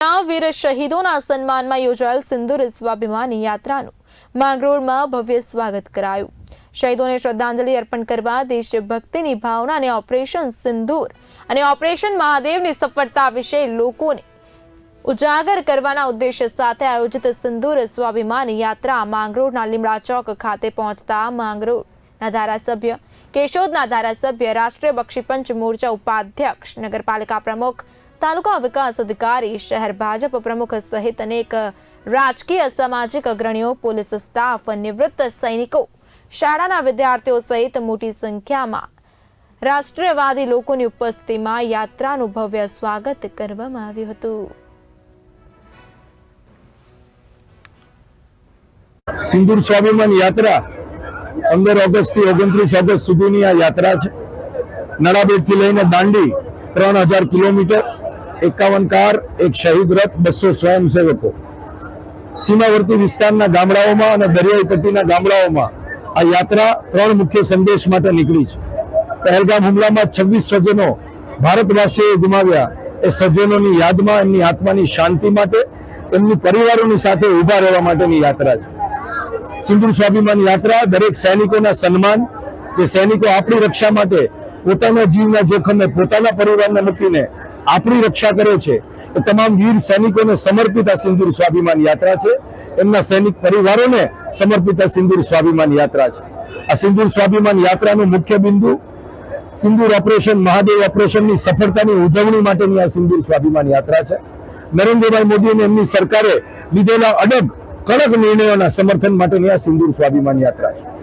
વીર શહીદોના સન્માનમાં યોજાયેલ સિંદુર સ્વાભિમાની યાત્રાનું માંગરોળમાં ભવ્ય સ્વાગત કરાયું. શહીદોને શ્રદ્ધાંજલિ અર્પણ કરવા દેશભક્તિની ભાવના અને ઓપરેશન સિંદૂર અને ઓપરેશન મહાદેવની સફળતા વિશે લોકોને ઉજાગર કરવાના ઉદ્દેશ્ય સાથે આયોજિત સિંદૂર સ્વાભિમાની યાત્રા માંગરોળના લીમડા ચોક ખાતે પહોંચતા માંગરોળના ધારાસભ્ય, કેશોદના ધારાસભ્ય, રાષ્ટ્રીય બક્ષીપંચ મોરચા ઉપાધ્યક્ષ, નગરપાલિકા પ્રમુખ તાલુકા વિકાસ અધિકારી શહેર ભાજપ પ્રમુખ સહિત અનેક રાજકીય સામાજિક અગ્રણીઓ પોલીસ સ્ટાફ નિવૃત્ત સૈનિકો શાળાના વિદ્યાર્થીઓ સહિત મોટી સંખ્યામાં રાષ્ટ્રીયવાદી લોકોની ઉપસ્થિતિમાં યાત્રાનું ભવ્ય સ્વાગત કરવામાં આવ્યું હતું સિંદૂર સ્વાભિમાન યાત્રા પંદર ઓગસ્ટ થી ઓગણત્રીસ ઓગસ્ટ સુધીની આ યાત્રા છે નડાબેટ થી લઈને દાંડી ત્રણ હજાર કિલોમીટર એકાવન કાર, એક શહીદ રથ, બસો સ્વયંસેવકો. સીમાવર્તી વિસ્તારના ગામડાઓમાં અને દરિયાઈ પટ્ટીના ગામડાઓમાં આ યાત્રા ત્રણ મુખ્ય સંદેશ માટે નીકળી છે. પહેલગામ હુમલામાં છવ્વીસ સ્વજનો ભારતવાસીઓએ ગુમાવ્યા. એ સજ્જનોની યાદમાં, એમની આત્માની શાંતિ માટે, એમની પરિવારોની સાથે ઊભા રહેવા માટેની યાત્રા છે. સિંદૂર સ્વાભિમાન યાત્રા, દરેક સૈનિકોના સન્માન, જે સૈનિકો આપણી રક્ષા માટે પોતાના જીવના જોખમે પોતાના પરિવારને મૂકીને આપણી રક્ષા કરે છે. એ તમામ વીર સૈનિકોને સમર્પિત આ સિંદૂર સ્વાભિમાન યાત્રા છે. એમના સૈનિક પરિવારોને સમર્પિત આ સિંદૂર સ્વાભિમાન યાત્રા છે. આ સિંદૂર સ્વાભિમાન યાત્રાનું મુખ્ય બિંદુ સિંદૂર ઓપરેશન, મહાદેવ ઓપરેશનની સફળતાની ઉજવણી માટેની આ સિંદૂર સ્વાભિમાન યાત્રા છે. નરેન્દ્રભાઈ મોદી અને એમની સરકારે લીધેલા અડગ, કડક નિર્ણયોના સમર્થન માટેની આ સિંદૂર સ્વાભિમાન યાત્રા છે.